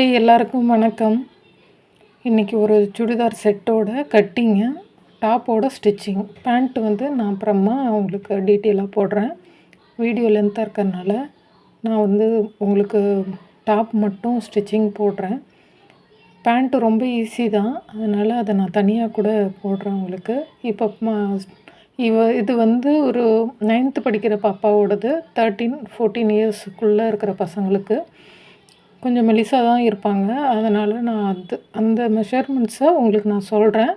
Hi எல்லாருக்கும் வணக்கம். இன்றைக்கி ஒரு சுடிதார் செட்டோட கட்டிங்கு டாப்போட ஸ்டிச்சிங் பேண்ட் வந்து நான் அப்புறமா உங்களுக்கு டீட்டெயிலாக போடுறேன். வீடியோ லென்த்தாக இருக்கிறனால நான் வந்து உங்களுக்கு டாப் மட்டும் ஸ்டிச்சிங் போடுறேன். பேண்ட்டு ரொம்ப ஈஸி தான். அதனால் அதை நான் தனியாக கூட போடுறேன் உங்களுக்கு. இப்போ இவ இது வந்து ஒரு நைன்த்து படிக்கிற பாப்பாவோடது தேர்ட்டீன் ஃபோர்டீன் இயர்ஸுக்குள்ளே இருக்கிற பசங்களுக்கு. கொஞ்சம் மெலிசாக தான் இருப்பாங்க. அதனால் நான் அது அந்த மெஷர்மெண்ட்ஸை உங்களுக்கு நான் சொல்கிறேன்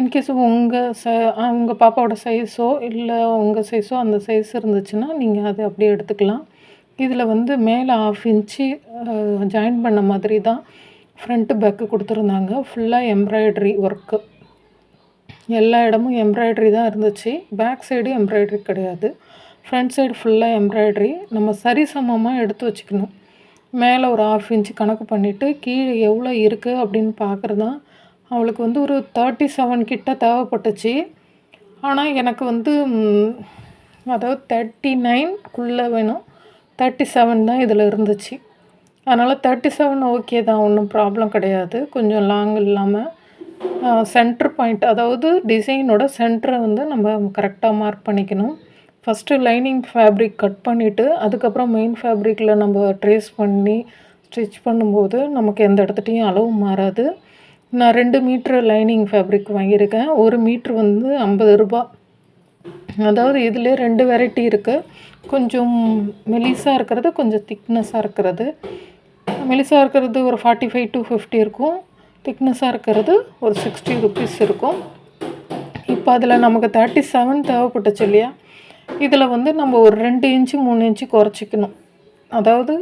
இன்கேஸ் உங்கள் ச உங்கள் பாப்பாவோட சைஸோ இல்லை உங்கள் சைஸோ அந்த சைஸ் இருந்துச்சுன்னா நீங்கள் அதை அப்படியே எடுத்துக்கலாம். இதில் வந்து மேலே ஆஃப் இன்ச்சு ஜாயின் பண்ண மாதிரி தான் ஃப்ரண்ட்டு பேக்கு கொடுத்துருந்தாங்க. ஃபுல்லாக எம்ப்ராய்ட்ரி ஒர்க்கு எல்லா இடமும் எம்ப்ராய்ட்ரி தான் இருந்துச்சு. பேக் சைடு எம்ப்ராய்ட்ரி கிடையாது. ஃப்ரண்ட் சைடு ஃபுல்லாக எம்ப்ராய்ட்ரி நம்ம சரிசமமாக எடுத்து வச்சுக்கணும். மேலே ஒரு ஆஃப் இன்ச்சு கணக்கு பண்ணிவிட்டு கீழே எவ்வளோ இருக்குது அப்படின்னு பார்க்குறது தான் அவளுக்கு வந்து ஒரு தேர்ட்டி செவன் கிட்ட தேவைப்பட்டுச்சு. ஆனால் எனக்கு வந்து அதாவது தேர்ட்டி நைன்குள்ளே வேணும். தேர்ட்டி செவன் தான் இதில் இருந்துச்சு. அதனால் தேர்ட்டி செவன் ஓகே தான் ஒன்றும் ப்ராப்ளம் கிடையாது. கொஞ்சம் லாங் இல்லாமல் சென்ட்ரு பாயிண்ட் அதாவது டிசைனோட சென்டரை வந்து நம்ம கரெக்டாக மார்க் பண்ணிக்கணும். ஃபஸ்ட்டு லைனிங் ஃபேப்ரிக் கட் பண்ணிவிட்டு அதுக்கப்புறம் மெயின் ஃபேப்ரிக்கில் நம்ம ட்ரேஸ் பண்ணி ஸ்டிச் பண்ணும்போது நமக்கு எந்த இடத்துட்டையும் அளவு மாறாது. நான் ரெண்டு மீட்ரு லைனிங் ஃபேப்ரிக் வாங்கியிருக்கேன். ஒரு மீட்ரு வந்து ஐம்பது ரூபா. அதாவது இதிலே ரெண்டு வெரைட்டி இருக்குது கொஞ்சம் மெலிசாக இருக்கிறது கொஞ்சம் திக்னஸாக இருக்கிறது. மெலிசாக இருக்கிறது ஒரு ஃபார்ட்டி ஃபைவ் டு ஃபிஃப்டி இருக்கும் திக்னஸாக இருக்கிறது ஒரு சிக்ஸ்டி ருபீஸ் இருக்கும். இப்போ அதில் நமக்கு தேர்ட்டி செவன் தேவைப்பட்டுச்சு இல்லையா? இதில் வந்து நம்ம ஒரு ரெண்டு இன்ச்சு மூணு இன்ச்சு குறைச்சிக்கணும். அதாவது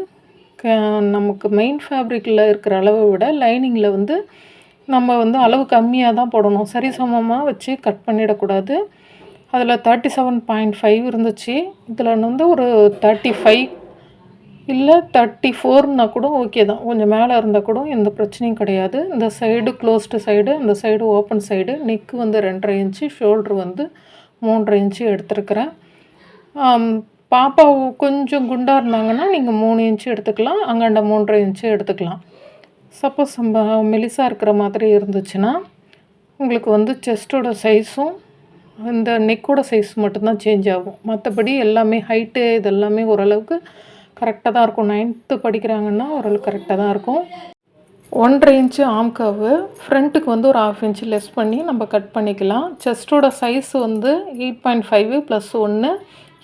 க நமக்கு மெயின் ஃபேப்ரிக்கில் இருக்கிற அளவை விட லைனிங்கில் வந்து நம்ம வந்து அளவு கம்மியாக தான் போடணும். சரி சமமாக வச்சு கட் பண்ணிடக்கூடாது. அதில் தேர்ட்டி செவன் பாயிண்ட் ஃபைவ் இருந்துச்சு. இதில் வந்து ஒரு தேர்ட்டி ஃபைவ் இல்லை தேர்ட்டி ஃபோர்னா கூட ஓகே தான். கொஞ்சம் மேலே இருந்தால் கூட எந்த பிரச்சனையும் கிடையாது. இந்த சைடு க்ளோஸ்டு சைடு இந்த சைடு ஓப்பன் சைடு நெக்கு வந்து ரெண்டரை இன்ச்சு ஷோல்ட்ரு வந்து மூன்றரை இன்ச்சு எடுத்துருக்கிறேன். பாப்பா கொஞ்சம் குண்டாக இருந்தாங்கன்னா நீங்கள் மூணு இன்ச்சு எடுத்துக்கலாம் அங்காண்ட மூன்றரை இன்ச்சு எடுத்துக்கலாம். சப்போஸ் நம்ம மெலிசாக இருக்கிற மாதிரி இருந்துச்சுன்னா உங்களுக்கு வந்து செஸ்ட்டோட சைஸும் இந்த நெக்கோட சைஸ் மட்டும்தான் சேஞ்ச் ஆகும். மற்றபடி எல்லாமே ஹைட்டு இதெல்லாமே ஓரளவுக்கு கரெக்டாக தான் இருக்கும். நைன்த்து படிக்கிறாங்கன்னா ஓரளவுக்கு கரெக்டாக தான் இருக்கும். ஒன்றரை இன்ச்சு ஆம்காவு ஃப்ரண்ட்டுக்கு வந்து ஒரு ஆஃப் இன்ச்சு லெஸ் பண்ணி நம்ம கட் பண்ணிக்கலாம். செஸ்ட்டோட சைஸ் வந்து எயிட் பாயிண்ட் ஃபைவ் ப்ளஸ் ஒன்று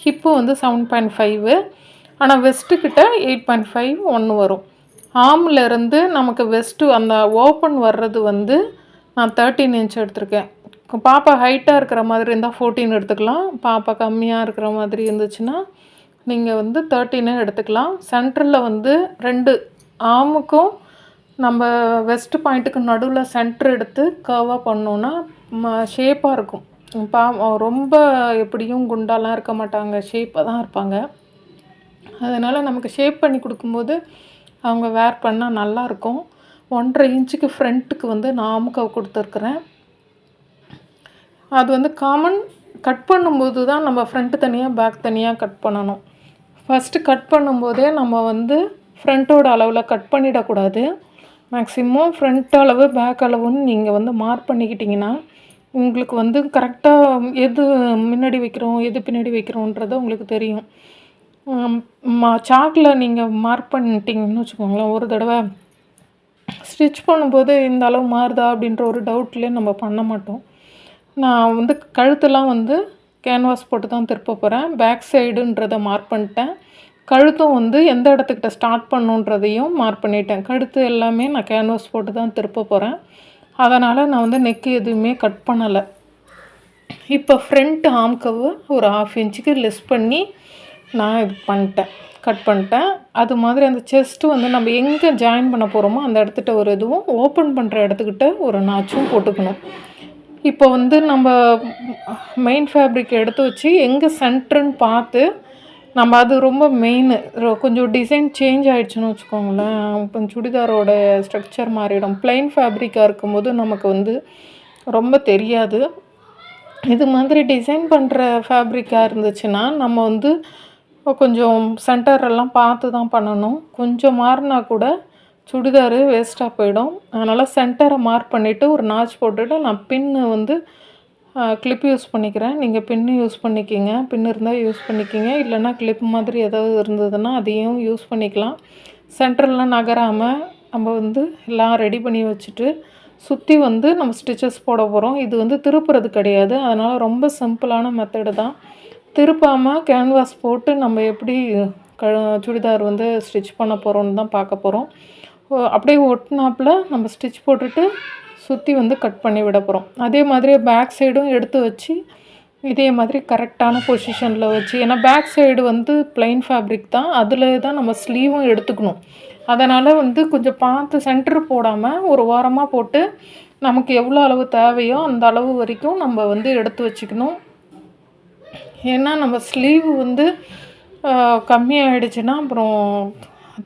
ஹிப்பு வந்து செவன் பாயிண்ட் ஃபைவு ஆனால் வெஸ்ட்டுக்கிட்ட எயிட் பாயிண்ட் ஃபைவ் ஒன்று வரும். ஆம்லேருந்து நமக்கு வெஸ்ட்டு அந்த ஓப்பன் வர்றது வந்து நான் தேர்ட்டீன் இன்ச் எடுத்திருக்கேன். பாப்பா ஹைட்டாக இருக்கிற மாதிரி இருந்தால் ஃபோர்டீன் எடுத்துக்கலாம். பாப்பா கம்மியாக இருக்கிற மாதிரி இருந்துச்சுன்னா நீங்கள் வந்து தேர்ட்டீனே எடுத்துக்கலாம். சென்டரில் வந்து ரெண்டு ஆமுக்கும் நம்ம வெஸ்ட் பாயிண்ட்டுக்கு நடுவில் சென்டர் எடுத்து கர்வாக பண்ணோன்னா ஷேப்பாக இருக்கும். பா ரொம்ப எப்படியும் குண்டாலாம் இருக்க மாட்டாங்க. ஷேப்பாக தான் இருப்பாங்க. அதனால் நமக்கு ஷேப் பண்ணி கொடுக்கும்போது அவங்க வேர் பண்ணால் நல்லாயிருக்கும் ஒன்றரை இன்ச்சுக்கு ஃப்ரண்ட்டுக்கு வந்து நான் கொடுத்துருக்குறேன். அது வந்து காமன் கட் பண்ணும்போது தான் நம்ம ஃப்ரண்ட்டு தனியாக பேக் தனியாக கட் பண்ணணும். ஃபஸ்ட்டு கட் பண்ணும்போதே நம்ம வந்து ஃப்ரண்ட்டோட அளவில் கட் பண்ணிடக்கூடாது. மேக்ஸிமம் ஃப்ரண்ட் அளவு பேக் அளவுன்னு நீங்கள் வந்து மார்க் பண்ணிக்கிட்டிங்கன்னா உங்களுக்கு வந்து கரெக்டாக எது முன்னாடி வைக்கிறோம் எது பின்னாடி வைக்கிறோன்றது உங்களுக்கு தெரியும். மா சாக்கில் நீங்கள் மார்க் பண்ணிட்டீங்கன்னு வச்சுக்கோங்களேன் ஒரு தடவை ஸ்டிச் பண்ணும்போது இந்த அளவு மாறுதா அப்படின்ற ஒரு டவுட்லேயே நம்ம பண்ண மாட்டோம். நான் வந்து கழுத்தெல்லாம் வந்து கேன்வாஸ் போட்டு தான் திருப்ப போகிறேன் பேக் சைடுன்றதை மார்க் பண்ணிட்டேன். கழுத்தும் வந்து எந்த இடத்துக்கிட்ட ஸ்டார்ட் பண்ணுன்றதையும் மார்க் பண்ணிட்டேன். கழுத்து எல்லாமே நான் கேன்வாஸ் போட்டு தான் திருப்ப போகிறேன் அதனால் நான் வந்து நெக்கு எதுவுமே கட் பண்ணலை. இப்போ ஃப்ரண்ட் ஆம்கவு ஒரு ஆஃப் இன்ச்சுக்கு லெஸ் பண்ணி நான் இது பண்ணிட்டேன். கட் பண்ணிட்டேன். அது மாதிரி அந்த செஸ்ட்டு வந்து நம்ம எங்கே ஜாயின் பண்ண போகிறோமோ அந்த இடத்துட்ட ஒரு இதுவும் ஓப்பன் பண்ணுற இடத்துக்கிட்ட ஒரு நாச்சும் போட்டுக்கணும். இப்போ வந்து நம்ம மெயின் ஃபேப்ரிக் எடுத்து வச்சு எங்கே சென்ட்ருன்னு பார்த்து நம்ம அது ரொம்ப மெயின் கொஞ்சம் டிசைன் சேஞ்ச் ஆகிடுச்சுன்னு வச்சுக்கோங்களேன். சுடிதாரோட ஸ்ட்ரக்சர் மாறிடும். ப்ளைன் ஃபேப்ரிக்காக இருக்கும்போது நமக்கு வந்து ரொம்ப தெரியாது. இது மாதிரி டிசைன் பண்ணுற ஃபேப்ரிக்காக இருந்துச்சுன்னா நம்ம வந்து கொஞ்சம் சென்டரெல்லாம் பார்த்து தான் பண்ணணும். கொஞ்சம் மாறினா கூட சுடிதாரு வேஸ்ட்டாக போயிடும். அதனால் சென்டரை மார்க் பண்ணிவிட்டு ஒரு நாச் போட்டுட்டு நான் பின்னு வந்து கிளிப் யூஸ் பண்ணிக்கிறேன். நீங்கள் பின்னு யூஸ் பண்ணிக்கிங்க. பின் இருந்தால் யூஸ் பண்ணிக்கிங்க. இல்லைன்னா கிளிப் மாதிரி ஏதாவது இருந்ததுன்னா அதையும் யூஸ் பண்ணிக்கலாம். சென்டர்லாம் நகராமல் நம்ம வந்து எல்லாம் ரெடி பண்ணி வச்சுட்டு சுற்றி வந்து நம்ம ஸ்டிச்சஸ் போட போகிறோம் இது வந்து திருப்புறது கிடையாது. அதனால் ரொம்ப சிம்பிளான மெத்தடு தான். திருப்பாமல் கேன்வாஸ் போட்டு நம்ம எப்படி க சுடிதார் வந்து ஸ்டிச் பண்ண போகிறோன்னு தான் பார்க்க போகிறோம் அப்படியே ஒட்டினாப்பில் நம்ம ஸ்டிச் போட்டுட்டு சுற்றி வந்து கட் பண்ணி விட போகிறோம் அதே மாதிரி பேக் சைடும் எடுத்து வச்சு இதே மாதிரி கரெக்டான பொசிஷனில் வச்சு ஏன்னா பேக் சைடு வந்து ப்ளைன் ஃபேப்ரிக் தான். அதில் தான் நம்ம ஸ்லீவும் எடுத்துக்கணும். அதனால் வந்து கொஞ்சம் பார்த்து சென்டர் போடாமல் ஒரு ஓரமாக போட்டு நமக்கு எவ்வளோ அளவு தேவையோ அந்த அளவு வரைக்கும் நம்ம வந்து எடுத்து வச்சுக்கணும். ஏன்னா நம்ம ஸ்லீவ் வந்து கம்மியாகிடுச்சுன்னா அப்புறம்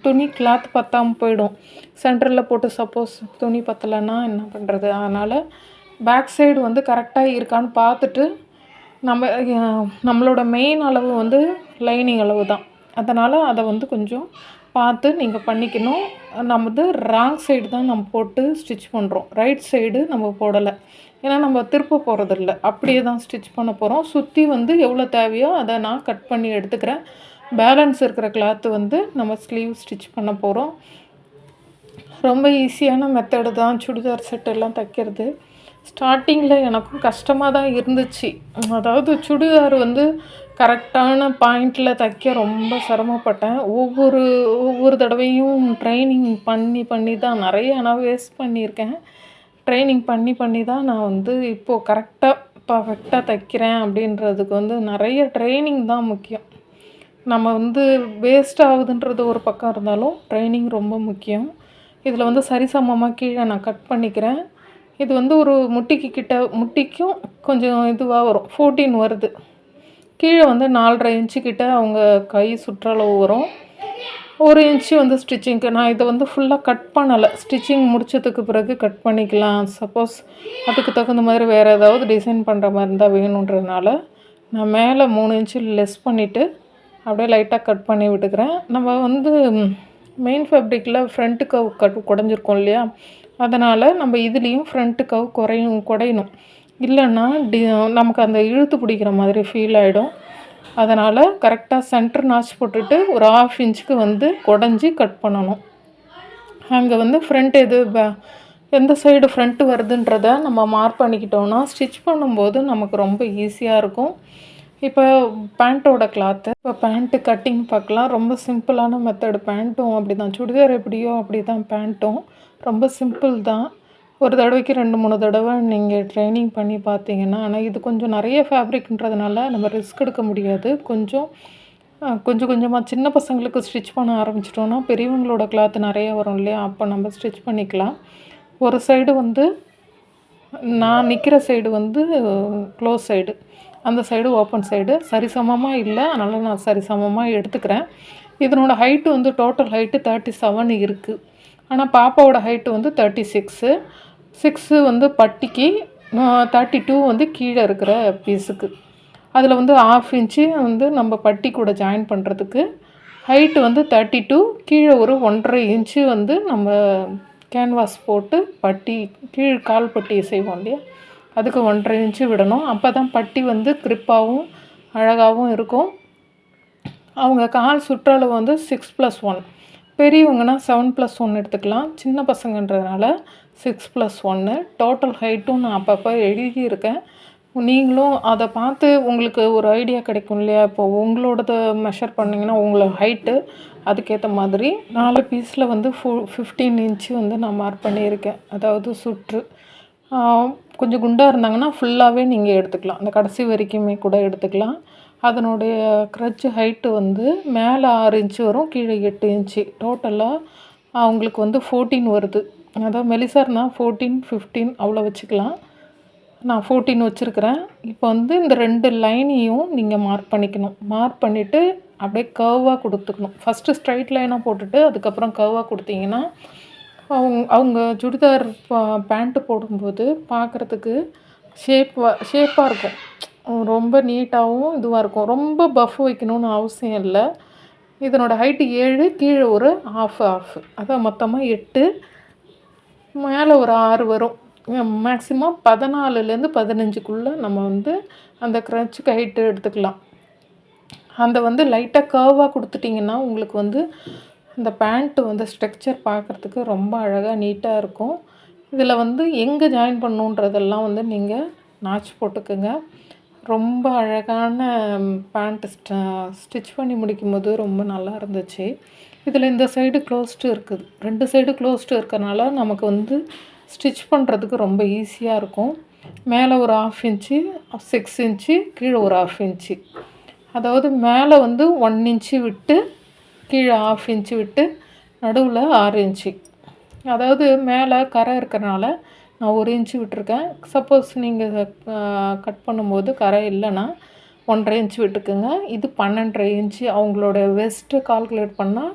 துணி கிளாத் பத்தாமல் போயிடும். சென்டரில் போட்டு சப்போஸ் துணி பத்தலைன்னா என்ன பண்ணுறது அதனால் பேக் சைடு வந்து கரெக்டாக இருக்கான்னு பார்த்துட்டு நம்ம நம்மளோட மெயின் அளவு வந்து லைனிங் அளவு தான். அதனால் அதை வந்து கொஞ்சம் பார்த்து நீங்கள் பண்ணிக்கணும். நம்ம வந்து ராங் சைடு தான் நம்ம போட்டு ஸ்டிச் பண்ணுறோம் ரைட் சைடு நம்ம போடலை. ஏன்னா நம்ம திருப்ப போகிறதில்ல அப்படியே தான் ஸ்டிச் பண்ண போகிறோம் சுற்றி வந்து எவ்வளோ தேவையோ அதை நான் கட் பண்ணி எடுத்துக்கிறேன். பேலன்ஸ் இருக்கிற கிளாத்து வந்து நம்ம ஸ்லீவ் ஸ்டிச் பண்ண போகிறோம் ரொம்ப ஈஸியான மெத்தடு தான் சுடிதார் செட்டெல்லாம் தைக்கிறது. ஸ்டார்டிங்கில் எனக்கும் கஷ்டமாக தான் இருந்துச்சு. அதாவது சுடிதார் வந்து கரெக்டான பாயிண்டில் தைக்க ரொம்ப சிரமப்பட்டேன். ஒவ்வொரு ஒவ்வொரு தடவையும் ட்ரைனிங் பண்ணி பண்ணி தான் நிறைய நான் வேஸ்ட் பண்ணியிருக்கேன். ட்ரைனிங் பண்ணி பண்ணி தான் நான் வந்து இப்போது கரெக்டாக பர்ஃபெக்டாக தைக்கிறேன் அப்படின்றதுக்கு வந்து நிறைய ட்ரைனிங் தான் முக்கியம். நம்ம வந்து வேஸ்ட் ஆகுதுன்றது ஒரு பக்கம் இருந்தாலும் ட்ரைனிங் ரொம்ப முக்கியம். இதில் வந்து சரிசமமாக கீழே நான் கட் பண்ணிக்கிறேன். இது வந்து ஒரு முட்டிக்கு கிட்ட முட்டிக்கும் கொஞ்சம் இதுவாக வரும். ஃபோர்டீன் வருது. கீழே வந்து நாலரை இன்ச்சு கிட்ட அவங்க கை சுற்றளவு வரும். ஒரு இன்ச்சு வந்து ஸ்டிச்சிங்க்கு நான் இதை வந்து ஃபுல்லாக கட் பண்ணலை. ஸ்டிச்சிங் முடித்ததுக்கு பிறகு கட் பண்ணிக்கலாம். சப்போஸ் அதுக்கு தகுந்த மாதிரி வேறு ஏதாவது டிசைன் பண்ணுற மாதிரி இருந்தால் வேணுன்றதுனால நான் மேலே மூணு இன்ச்சு லெஸ் பண்ணிவிட்டு அப்படியே லைட்டாக கட் பண்ணி விட்டுக்கிறேன். நம்ம வந்து மெயின் ஃபேப்ரிக்கில் ஃப்ரண்ட்டு கவ் கட் குடஞ்சிருக்கோம் இல்லையா? அதனால் நம்ம இதுலேயும் ஃப்ரண்ட்டு கவ் குறையும் குடையணும் இல்லைன்னா டி நமக்கு அந்த இழுத்து பிடிக்கிற மாதிரி ஃபீல் ஆகிடும் அதனால் கரெக்டாக சென்டர் நாச் போட்டுட்டு ஒரு ஆஃப் இன்ச்சுக்கு வந்து குடஞ்சி கட் பண்ணணும். அங்கே வந்து ஃப்ரண்ட் எது எந்த சைடு ஃப்ரண்ட்டு வருதுன்றதை நம்ம மார்க் பண்ணிக்கிட்டோம்னா ஸ்டிச் பண்ணும்போது நமக்கு ரொம்ப ஈஸியாக இருக்கும். இப்போ பேண்ட்டோட கிளாத்து இப்போ பேண்ட்டு கட்டிங் பார்க்கலாம். ரொம்ப சிம்பிளான மெத்தடு பேண்ட்டும் அப்படி தான் சுடிதார் எப்படியோ அப்படி தான் பேண்ட்டும். ரொம்ப சிம்பிள் தான். ஒரு தடவைக்கு ரெண்டு மூணு தடவை நீங்கள் ட்ரைனிங் பண்ணி பார்த்தீங்கன்னா ஆனால் இது கொஞ்சம் நிறைய ஃபேப்ரிக்ன்றதுனால நம்ம ரிஸ்க் எடுக்க முடியாது. கொஞ்சம் கொஞ்சம் கொஞ்சமாக சின்ன பசங்களுக்கு ஸ்டிச் பண்ண ஆரம்பிச்சிட்டோன்னா பெரியவங்களோட கிளாத் நிறைய வரும் இல்லையா? அப்போ நம்ம ஸ்டிச் பண்ணிக்கலாம். ஒரு சைடு வந்து நான் நிற்கிற சைடு வந்து க்ளோஸ் சைடு அந்த சைடு ஓப்பன் சைடு சரிசமமாக இல்லை அதனால் நான் சரிசமமாக எடுத்துக்கிறேன். இதனோட ஹைட்டு வந்து டோட்டல் ஹைட்டு தேர்ட்டி செவன் இருக்குது ஆனால் பாப்பாவோட ஹைட்டு வந்து தேர்ட்டி சிக்ஸு சிக்ஸு வந்து பட்டிக்கு தேர்ட்டி டூ வந்து கீழே இருக்கிற பீஸுக்கு அதில் வந்து ஆஃப் இன்ச்சு வந்து நம்ம பட்டி கூட ஜாயின் பண்ணுறதுக்கு ஹைட்டு வந்து தேர்ட்டி டூ கீழே ஒரு ஒன்றரை இன்ச்சு வந்து நம்ம கேன்வாஸ் போட்டு பட்டி கீழ் கால் பட்டியை செய்வோம் இல்லையா? அதுக்கு ஒன்றரை இன்ச்சு விடணும். அப்போ தான் பட்டி வந்து க்ரிப்பாகவும் அழகாகவும் இருக்கும். அவங்க கால் சுற்றளவு வந்து சிக்ஸ் ப்ளஸ் ஒன் பெரியவங்கன்னா செவன் ப்ளஸ் ஒன் எடுத்துக்கலாம். சின்ன பசங்கன்றதுனால சிக்ஸ் ப்ளஸ் ஒன்று டோட்டல் ஹைட்டும் நான் அப்பப்போ எழுதியிருக்கேன். நீங்களும் அதை பார்த்து உங்களுக்கு ஒரு ஐடியா கிடைக்கும் இல்லையா? இப்போ உங்களோடது மெஷர் பண்ணிங்கன்னா உங்களை ஹைட்டு அதுக்கேற்ற மாதிரி. நாலு பீஸில் வந்து ஃபு ஃபிஃப்டீன் இன்ச்சு வந்து நான் மார்க் பண்ணியிருக்கேன். அதாவது சுற்று. கொஞ்சம் குண்டாக இருந்தாங்கன்னா ஃபுல்லாகவே நீங்கள் எடுத்துக்கலாம். அந்த கடைசி வரைக்குமே கூட எடுத்துக்கலாம். அதனுடைய க்ரச் ஹைட்டு வந்து மேலே ஆறு இன்ச்சு வரும் கீழே எட்டு இன்ச்சு டோட்டலாக அவங்களுக்கு வந்து ஃபோர்டீன் வருது. அதாவது மெலிசார்னால் ஃபோர்டீன் ஃபிஃப்டீன் அவ்வளோ வச்சுக்கலாம். நான் ஃபோர்டீன் வச்சுருக்கிறேன். இப்போ வந்து இந்த ரெண்டு லைனையும் நீங்கள் மார்க் பண்ணிக்கணும். மார்க் பண்ணிவிட்டு அப்படியே கர்வாக கொடுத்துக்கணும். ஃபஸ்ட்டு ஸ்ட்ரைட் லைனாக போட்டுட்டு அதுக்கப்புறம் கர்வாக கொடுத்தீங்கன்னா அவங்க அவங்க சுடிதார் பேண்ட்டு போடும்போது பார்க்குறதுக்கு ஷேப்பாக ஷேப்பாக இருக்கும். ரொம்ப நீட்டாகவும் இதுவாக இருக்கும். ரொம்ப பஃப் வைக்கணும்னு அவசியம் இல்லை. இதனோட ஹைட்டு ஏழு கீழே ஒரு ஆஃப் ஆஃப் அதான் மொத்தமாக எட்டு. மேலே ஒரு ஆறு வரும். மேக்ஸிமம் பதினாலுலேருந்து பதினஞ்சுக்குள்ளே நம்ம வந்து அந்த க்ரன்ச்சுக்கு ஹைட்டு எடுத்துக்கலாம். அந்த வந்து லைட்டாக கர்வாக கொடுத்துட்டிங்கன்னா உங்களுக்கு வந்து இந்த பேண்ட்டு வந்து ஸ்ட்ரக்சர் பார்க்குறதுக்கு ரொம்ப அழகாக நீட்டாக இருக்கும். இதில் வந்து எங்கே ஜாயின் பண்ணுன்றதெல்லாம் வந்து நீங்கள் நாச்சு போட்டுக்குங்க. ரொம்ப அழகான பேண்ட்டு ஸ்டிச் பண்ணி முடிக்கும் போது ரொம்ப நல்லா இருந்துச்சு. இதில் இந்த சைடு க்ளோஸ்டு இருக்குது. ரெண்டு சைடு க்ளோஸ்டு இருக்கறனால நமக்கு வந்து ஸ்டிச் பண்ணுறதுக்கு ரொம்ப ஈஸியாக இருக்கும். மேலே ஒரு ஆஃப் இன்ச்சு சிக்ஸ் இன்ச்சு கீழே ஒரு ஆஃப் இன்ச்சு அதாவது மேலே வந்து ஒன் இன்ச்சு விட்டு கீழே ஆஃப் இன்ச்சு விட்டு நடுவில் ஆறு இன்ச்சு அதாவது மேலே கரை இருக்கிறனால நான் ஒரு இன்ச்சு விட்டுருக்கேன். சப்போஸ் நீங்கள் கட் பண்ணும்போது கரை இல்லைன்னா ஒன்றரை இன்ச்சு விட்டுக்குங்க. இது பன்னெண்டரை இன்ச்சு அவங்களோட வெஸ்ட்டு கால்குலேட் பண்ணால்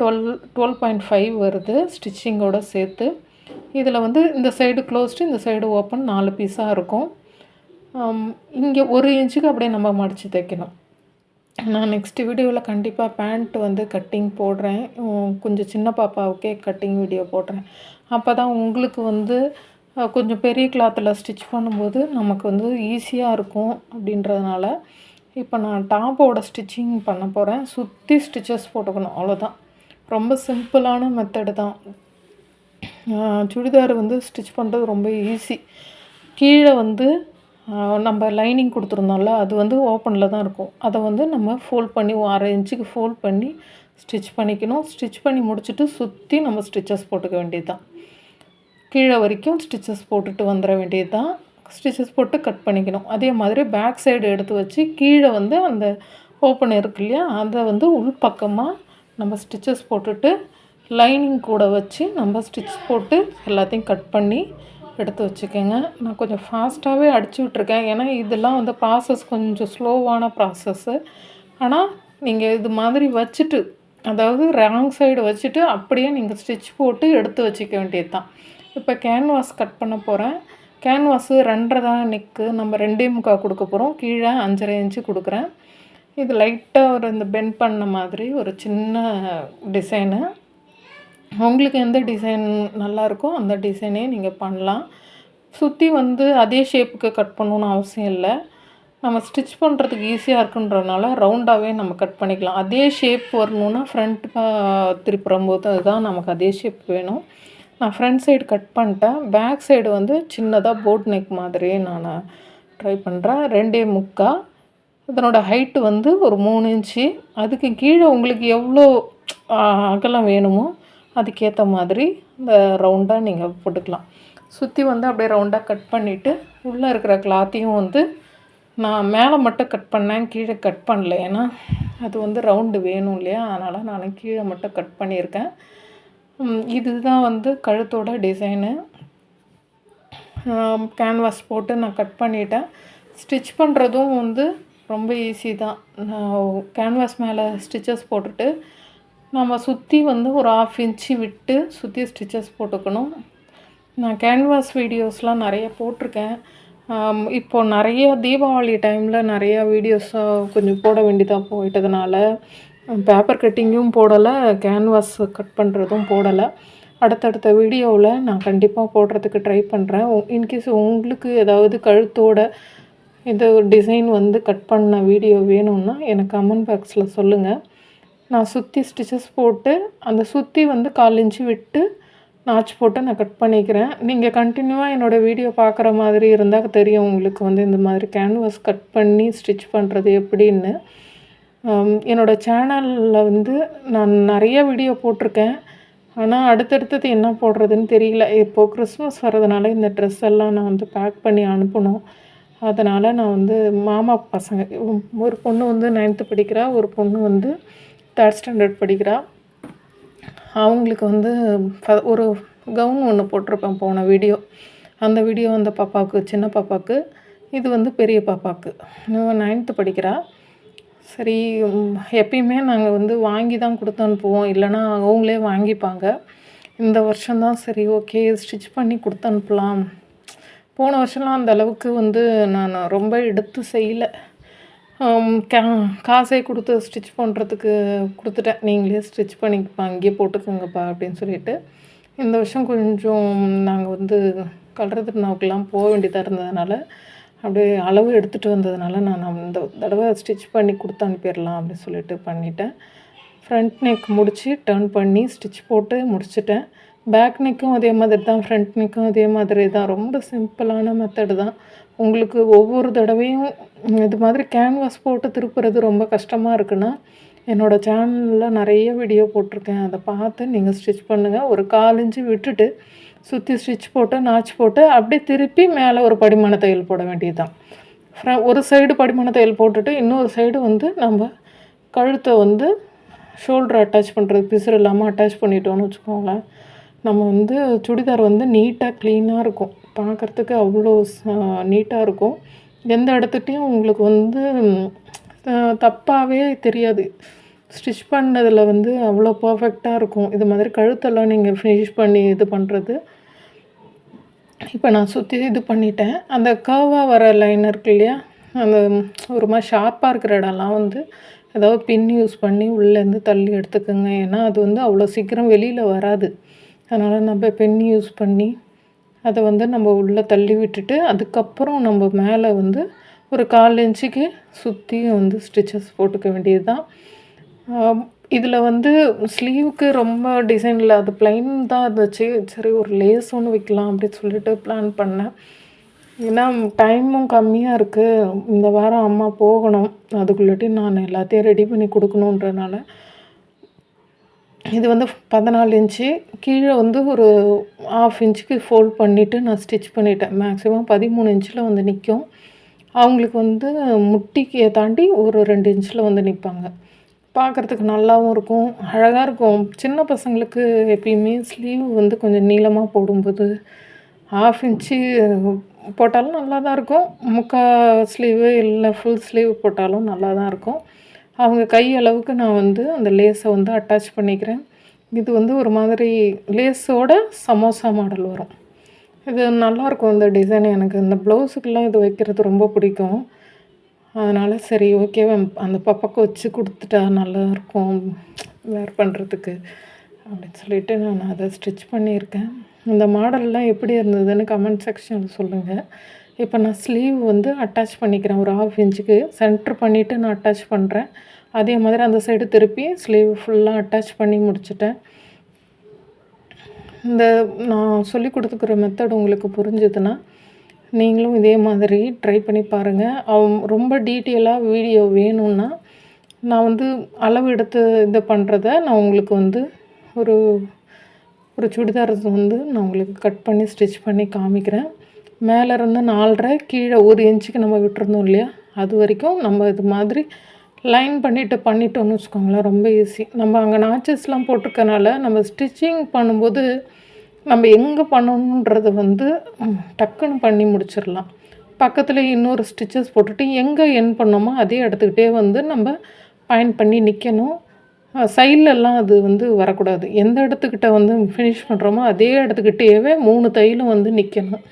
டுவெல் டுவெல் பாயிண்ட் ஃபைவ் வருது ஸ்டிச்சிங்கோடு சேர்த்து. இதில் வந்து இந்த சைடு க்ளோஸ்டு இந்த சைடு ஓப்பன் நாலு பீஸாக இருக்கும். இங்கே ஒரு இன்ச்சுக்கு அப்படியே நம்ம மடித்து தைக்கணும். நான் நெக்ஸ்ட் வீடியோவில் கண்டிப்பாக பேண்ட் வந்து கட்டிங் போடுறேன். கொஞ்சம் சின்ன பாப்பாவுக்கே கட்டிங் வீடியோ போடுறேன். அப்போ தான் உங்களுக்கு வந்து கொஞ்சம் பெரிய கிளாத்தில் ஸ்டிச் பண்ணும்போது நமக்கு வந்து ஈஸியாக இருக்கும் அப்படின்றதுனால இப்போ நான் டாப்போட ஸ்டிச்சிங் பண்ண போகிறேன் சுற்றி ஸ்டிச்சஸ் போட்டுக்கணும் அவ்வளோதான் ரொம்ப சிம்பிளான மெத்தடு தான். சுடிதார் வந்து ஸ்டிச் பண்ணுறது ரொம்ப ஈஸி கீழே வந்து நம்ம லைனிங் கொடுத்துருந்தோம்ல அது வந்து ஓப்பனில் தான் இருக்கும். அதை வந்து நம்ம ஃபோல்ட் பண்ணி அரை இன்ச்சுக்கு ஃபோல்ட் பண்ணி ஸ்டிச் பண்ணிக்கணும். ஸ்டிச் பண்ணி முடிச்சுட்டு சுற்றி நம்ம ஸ்டிச்சஸ் போட்டுக்க வேண்டியது தான் கீழே வரைக்கும் ஸ்டிச்சஸ் போட்டுட்டு வந்துட வேண்டியது தான் ஸ்டிச்சஸ் போட்டு கட் பண்ணிக்கணும். அதே மாதிரி பேக் சைடு எடுத்து வச்சு கீழே வந்து அந்த ஓப்பன் இருக்கு இல்லையா அதை வந்து உள்பக்கமாக நம்ம ஸ்டிச்சஸ் போட்டுட்டு லைனிங் கூட வச்சு நம்ம ஸ்டிச் போட்டு எல்லாத்தையும் கட் பண்ணி எடுத்து வச்சுக்கோங்க. நான் கொஞ்சம் ஃபாஸ்ட்டாகவே அடிச்சு விட்ருக்கேன் ஏன்னா இதெல்லாம் வந்து ப்ராசஸ் கொஞ்சம் ஸ்லோவான ப்ராசஸ்ஸு ஆனால் நீங்கள் இது மாதிரி வச்சுட்டு அதாவது ராங் சைடு வச்சுட்டு அப்படியே நீங்கள் ஸ்டிச் போட்டு எடுத்து வச்சுக்க வேண்டியது தான் இப்போ கேன்வாஸ் கட் பண்ண போகிறேன் கேன்வாஸு ரெண்டரை தான் நிற்கு நம்ம ரெண்டே முக்கால் கொடுக்க போகிறோம் கீழே அஞ்சரை இன்ச்சு கொடுக்குறேன். இது லைட்டாக ஒரு இந்த பெண்ட் பண்ண மாதிரி ஒரு சின்ன டிசைனு உங்களுக்கு எந்த டிசைன் நல்லாயிருக்கோ அந்த டிசைனே நீங்கள் பண்ணலாம். சுற்றி வந்து அதே ஷேப்புக்கு கட் பண்ணணுன்னு அவசியம் இல்லை. நம்ம ஸ்டிச் பண்ணுறதுக்கு ஈஸியாக இருக்குன்றனால ரவுண்டாகவே நம்ம கட் பண்ணிக்கலாம். அதே ஷேப் வரணுன்னா ஃப்ரண்ட் திருப்புறம் போது அதுதான் நமக்கு அதே ஷேப் வேணும். நான் ஃப்ரண்ட் சைடு கட் பண்ணிட்டேன். பேக் சைடு வந்து சின்னதாக போட் நெக் மாதிரியே நான் ட்ரை பண்ணுறேன் ரெண்டே முக்கா. இதனோட ஹைட்டு வந்து ஒரு மூணு இன்ச்சு. அதுக்கு கீழே உங்களுக்கு எவ்வளோ அகலம் வேணுமோ அதுக்கேற்ற மாதிரி இந்த ரவுண்டாக நீங்கள் போட்டுக்கலாம். சுற்றி வந்து அப்படியே ரவுண்டாக கட் பண்ணிவிட்டு உள்ளே இருக்கிற கிளாத்தையும் வந்து நான் மேலே மட்டும் கட் பண்ணேன் கீழே கட் பண்ணல. ஏன்னா அது வந்து ரவுண்டு வேணும் இல்லையா? அதனால் நான் கீழே மட்டும் கட் பண்ணியிருக்கேன். இதுதான் வந்து கழுத்தோட டிசைனு கேன்வாஸ் போட்டு நான் கட் பண்ணிட்டேன். ஸ்டிச் பண்ணுறதும் வந்து ரொம்ப ஈஸி தான். நான் கேன்வாஸ் மேலே ஸ்டிச்சஸ் போட்டுட்டு நம்ம சுற்றி வந்து ஒரு ஆஃப் இன்ச்சு விட்டு சுற்றி ஸ்டிச்சஸ் போட்டுக்கணும். நான் கேன்வாஸ் வீடியோஸ்லாம் நிறைய போட்டிருக்கேன். இப்போது நிறைய தீபாவளி டைமில் நிறையா வீடியோஸாக கொஞ்சம் போட வேண்டியதாக போயிட்டதுனால பேப்பர் கட்டிங்கும் போடலை கேன்வாஸ் கட் பண்ணுறதும் போடலை. அடுத்தடுத்த வீடியோவில் நான் கண்டிப்பாக போடுறதுக்கு ட்ரை பண்ணுறேன் இன்கேஸ் உங்களுக்கு ஏதாவது கழுத்தோட இந்த டிசைன் வந்து கட் பண்ண வீடியோ வேணும்னா எனக்கு கமெண்ட் பாக்ஸில் சொல்லுங்கள் நான் சுற்றி ஸ்டிச்சஸ் போட்டு அந்த சுற்றி வந்து கால் இன்ச்சு விட்டு நாச் போட்டு நான் கட் பண்ணிக்கிறேன். நீங்கள் கண்டினியூவாக என்னோடய வீடியோ பார்க்குற மாதிரி இருந்தால் தெரியும் உங்களுக்கு வந்து இந்த மாதிரி கேன்வாஸ் கட் பண்ணி ஸ்டிச் பண்ணுறது எப்படின்னு. என்னோடய சேனலில் வந்து நான் நிறைய வீடியோ போட்டிருக்கேன். ஆனால் அடுத்தடுத்தது என்ன போடுறதுன்னு தெரியல. இப்போது கிறிஸ்மஸ் வர்றதுனால இந்த ட்ரெஸ் எல்லாம் நான் வந்து பேக் பண்ணி அனுப்பணும். அதனால் நான் வந்து மாமா பசங்க ஒரு பொண்ணு வந்து நைன்த்து படிக்கிறா ஒரு பொண்ணு வந்து தேர்ட் ஸ்டாண்டர்ட் படிக்கிறா. அவங்களுக்கு வந்து ஒரு கவுன் ஒன்று போட்டிருப்பேன் போன வீடியோ அந்த வீடியோ அந்த பாப்பாவுக்கு சின்ன பாப்பாவுக்கு. இது வந்து பெரிய பாப்பாவுக்கு. நைன்த்து படிக்கிறா. சரி எப்பயுமே நாங்கள் வந்து வாங்கி தான் கொடுத்து அனுப்புவோம் இல்லைனா அவங்களே வாங்கிப்பாங்க. இந்த வருஷம்தான் சரி ஓகே ஸ்டிச் பண்ணி கொடுத்து அனுப்பலாம் போன வருஷம்லாம் அந்த அளவுக்கு வந்து நான் ரொம்ப எடுத்து செய்யலை. கா காசே கொடுத்து ஸ்டிச் பண்ணுறதுக்கு கொடுத்துட்டேன். நீங்களே ஸ்டிச் பண்ணிப்பா அங்கேயே போட்டுக்கோங்கப்பா அப்படின்னு சொல்லிட்டு இந்த வருஷம் கொஞ்சம் நாங்கள் வந்து கலர் திருநாவுக்கெல்லாம் போக வேண்டியதாக இருந்ததுனால அப்படியே அளவு எடுத்துகிட்டு வந்ததுனால நான் இந்த தடவை ஸ்டிச் பண்ணி கொடுத்து அனுப்பிடலாம் அப்படின்னு சொல்லிட்டு பண்ணிட்டேன். ஃப்ரண்ட் நெக் முடித்து டர்ன் பண்ணி ஸ்டிச் போட்டு முடிச்சிட்டேன். பேக் நெக்கும் அதே மாதிரி தான் ஃப்ரண்ட் நெக்கும் அதே மாதிரி தான். ரொம்ப சிம்பிளான மெத்தடு தான். உங்களுக்கு ஒவ்வொரு தடவையும் இது மாதிரி கேன்வாஸ் போட்டு திருப்புறது ரொம்ப கஷ்டமாக இருக்குன்னா என்னோடய சேனலில் நிறைய வீடியோ போட்டிருக்கேன். அதை பார்த்து நீங்கள் ஸ்டிச் பண்ணுங்கள் ஒரு கால் இன்ச்சு விட்டுட்டு சுற்றி ஸ்டிச் போட்டு நாச் போட்டு அப்படியே திருப்பி மேலே ஒரு படிமான தையல் போட வேண்டியது தான் ஃப்ர ஒரு சைடு படிமான தையல் போட்டுட்டு இன்னொரு சைடு வந்து நம்ம கழுத்தை வந்து ஷோல்டர் அட்டாச் பண்ணுறது பிசுறு இல்லாமல் அட்டாச் பண்ணிட்டோன்னு வச்சுக்கோங்களேன். நம்ம வந்து சுடிதார் வந்து நீட்டாக க்ளீனாக இருக்கும். பார்க்குறதுக்கு அவ்வளோ நீட்டாக இருக்கும். எந்த இடத்துட்டையும் உங்களுக்கு வந்து தப்பாகவே தெரியாது. ஸ்டிச் பண்ணதில் வந்து அவ்வளோ பர்ஃபெக்டாக இருக்கும். இது மாதிரி கழுத்தெல்லாம் நீங்கள் ஃபினிஷ் பண்ணி இது பண்ணுறது இப்போ நான் சுற்றி இது பண்ணிட்டேன். அந்த கர்வாக வர லைன் இருக்கு இல்லையா? அந்த ஒரு மாதிரி ஷார்ப்பாக இருக்கிற இடம்லாம் வந்து ஏதாவது பின் யூஸ் பண்ணி உள்ளேருந்து தள்ளி எடுத்துக்கோங்க. ஏன்னா அது வந்து அவ்வளோ சீக்கிரம் வெளியில் வராது. அதனால் நம்ம பென் யூஸ் பண்ணி அதை வந்து நம்ம உள்ளே தள்ளி விட்டுட்டு அதுக்கப்புறம் நம்ம மேலே வந்து ஒரு கால் இன்ச்சுக்கு சுற்றியும் வந்து ஸ்டிச்சஸ் போட்டுக்க வேண்டியது தான். இதில் வந்து ஸ்லீவுக்கு ரொம்ப டிசைன் இல்லை. அது ப்ளைன் தான் இருந்துச்சு. சரி ஒரு லேஸ் ஒன்று வைக்கலாம் அப்படின்னு சொல்லிட்டு பிளான் பண்ணேன். ஏன்னா டைமும் கம்மியாக இருக்குது. இந்த வாரம் அம்மா போகணும். அதுக்குள்ளாட்டி நான் எல்லாத்தையும் ரெடி பண்ணி கொடுக்கணுன்றனால இது வந்து பதினாலு இன்ச்சு. கீழே வந்து ஒரு ஆஃப் இன்ச்சுக்கு ஃபோல்ட் பண்ணிவிட்டு நான் ஸ்டிச் பண்ணிட்டேன். மேக்ஸிமம் பதிமூணு இன்ச்சில் வந்து நிற்கும் அவங்களுக்கு வந்து முட்டிக்கு தாண்டி ஒரு ரெண்டு இன்ச்சில் வந்து நிற்பாங்க பார்க்குறதுக்கு நல்லாவும் இருக்கும். அழகாக இருக்கும். சின்ன பசங்களுக்கு எப்பயுமே ஸ்லீவ் வந்து கொஞ்சம் நீளமாக போடும்போது ஆஃப் இன்ச்சு போட்டாலும் நல்லா தான் இருக்கும். முக்கால் ஸ்லீவு இல்லை ஃபுல் ஸ்லீவ் போட்டாலும் நல்லா தான் இருக்கும். அவங்க கை அளவுக்கு நான் வந்து அந்த லேஸை வந்து அட்டாச் பண்ணிக்கிறேன். இது வந்து ஒரு மாதிரி லேஸோட சமோசா மாடல் வரும். இது நல்லாயிருக்கும் இந்த டிசைன் எனக்கு. இந்த ப்ளவுஸுக்கெல்லாம் இது வைக்கிறது ரொம்ப பிடிக்கும். அதனால் சரி ஓகே அந்த பாப்பாவுக்கு வச்சு கொடுத்துட்டா நல்லாயிருக்கும் வேர் பண்ணுறதுக்கு அப்படின்னு சொல்லிட்டு நான் அதை ஸ்டிச் பண்ணியிருக்கேன். இந்த மாடல்லாம் எப்படி இருந்ததுன்னு கமெண்ட் செக்ஷனில் சொல்லுங்கள் இப்போ நான் ஸ்லீவ் வந்து அட்டாச் பண்ணிக்கிறேன். ஒரு ஆஃப் இன்ச்சுக்கு. சென்ட்ரு பண்ணிவிட்டு நான் அட்டாச் பண்ணுறேன் அதே மாதிரி அந்த சைடு திருப்பி ஸ்லீவ் ஃபுல்லாக அட்டாச் பண்ணி முடிச்சிட்டேன். இந்த நான் சொல்லி கொடுத்துக்கிற மெத்தட் உங்களுக்கு புரிஞ்சுதுன்னா நீங்களும் இதே மாதிரி ட்ரை பண்ணி பாருங்கள் அவன் ரொம்ப டீட்டெயிலாக வீடியோ வேணும்னா நான் வந்து அளவு எடுத்து இது பண்ணுறத நான் உங்களுக்கு வந்து ஒரு ஒரு சுடிதார் வந்து நான் உங்களுக்கு கட் பண்ணி ஸ்டிச் பண்ணி காமிக்கிறேன். மேலே இருந்து நாலரை கீழே ஒரு இன்ச்சுக்கு நம்ம விட்டுருந்தோம் இல்லையா? அது வரைக்கும் நம்ம இது மாதிரி லைன் பண்ணிவிட்டு பண்ணிட்டோம்னு வச்சுக்கோங்களேன் ரொம்ப ஈஸி நம்ம அங்கே நாச்சஸ்லாம் போட்டிருக்கனால நம்ம ஸ்டிச்சிங் பண்ணும்போது நம்ம எங்கே பண்ணணுன்றத வந்து டக்குன்னு பண்ணி முடிச்சிடலாம். பக்கத்தில் இன்னொரு ஸ்டிச்சஸ் போட்டுட்டு எங்கே என் பண்ணோமோ அதே இடத்துக்கிட்டே வந்து நம்ம பாயிண்ட் பண்ணி நிற்கணும் சைட்லெல்லாம் அது வந்து வரக்கூடாது. எந்த இடத்துக்கிட்ட வந்து ஃபினிஷ் பண்ணுறோமோ அதே இடத்துக்கிட்டேவே மூணு தையிலும் வந்து நிற்கணும்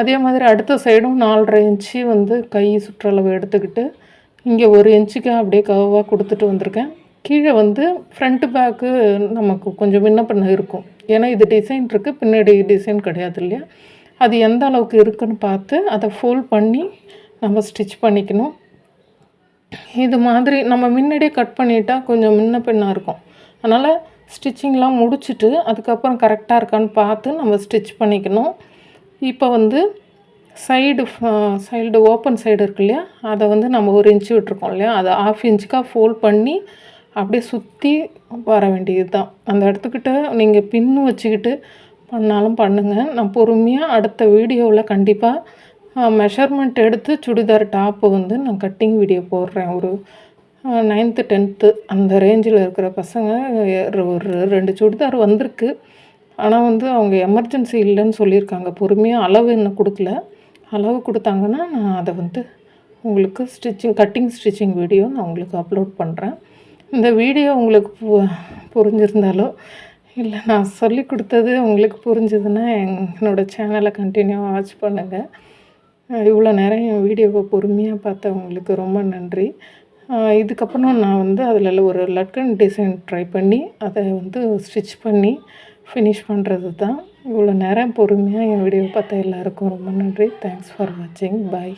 அதே மாதிரி அடுத்த சைடும் நாலரை இன்ச்சு வந்து கை சுற்றளவு எடுத்துக்கிட்டு இங்கே ஒரு இன்ச்சுக்கு அப்படியே கவாக கொடுத்துட்டு வந்திருக்கேன். கீழே வந்து ஃப்ரண்ட்டு பேக்கு நமக்கு கொஞ்சம் முன்ன பண்ண இருக்கும். ஏன்னா இது டிசைன் இருக்குது பின்னாடி டிசைன் கிடையாது இல்லையா? அது எந்த அளவுக்கு இருக்குன்னு பார்த்து அதை ஃபோல்ட் பண்ணி நம்ம ஸ்டிச் பண்ணிக்கணும். இது மாதிரி நம்ம முன்னாடியே கட் பண்ணிட்டா கொஞ்சம் முன்ன பின்னாக இருக்கும். அதனால் ஸ்டிச்சிங்லாம் முடிச்சுட்டு அதுக்கப்புறம் கரெக்டாக இருக்கான்னு பார்த்து நம்ம ஸ்டிச் பண்ணிக்கணும். இப்போ வந்து சைடு சைடு ஓப்பன் சைடு இருக்கு இல்லையா? அதை வந்து நம்ம ஒரு இன்ச்சு விட்டுருக்கோம் இல்லையா? அதை ஆஃப் இன்ச்சுக்காக ஃபோல்ட் பண்ணி அப்படியே சுற்றி வர வேண்டியது தான் அந்த இடத்துக்கிட்ட நீங்கள் பின்னு வச்சுக்கிட்டு பண்ணாலும் பண்ணுங்கள் நான் பொறுமையாக அடுத்த வீடியோவில் கண்டிப்பாக மெஷர்மெண்ட் எடுத்து சுடிதார் டாப்பு வந்து நான் கட்டிங் வீடியோ போடுறேன். ஒரு நைன்த்து டென்த்து அந்த ரேஞ்சில் இருக்கிற பசங்க ஒரு ரெண்டு சுடிதார் வந்திருக்கு. ஆனால் வந்து அவங்க எமர்ஜென்சி இல்லைன்னு சொல்லியிருக்காங்க. பொறுமையாக அளவு என்ன கொடுக்கல. அளவு கொடுத்தாங்கன்னா நான் அதை வந்து உங்களுக்கு ஸ்டிச்சிங் கட்டிங் ஸ்டிச்சிங் வீடியோ நான் உங்களுக்கு அப்லோட் பண்ணுறேன் இந்த வீடியோ உங்களுக்கு பு புரிஞ்சிருந்தாலோ இல்லை நான் சொல்லி கொடுத்தது உங்களுக்கு புரிஞ்சதுன்னா என்னோடய சேனலை கண்டினியூ வாட்ச் பண்ணுங்கள் இவ்வளோ நேரம் என் வீடியோவை பொறுமையாக பார்த்தவங்களுக்கு ரொம்ப நன்றி. இதுக்கப்புறம் நான் வந்து அதில் ஒரு லட்கன் டிசைன் ட்ரை பண்ணி அதை வந்து ஸ்டிச் பண்ணி ஃபினிஷ் பண்ணுறது தான். இவ்வளோ நேரம் பொறுமையாக என் வீடியோ பார்த்த எல்லாருக்கும் ரொம்ப நன்றி. தேங்க்ஸ் ஃபார் வாட்சிங் பாய்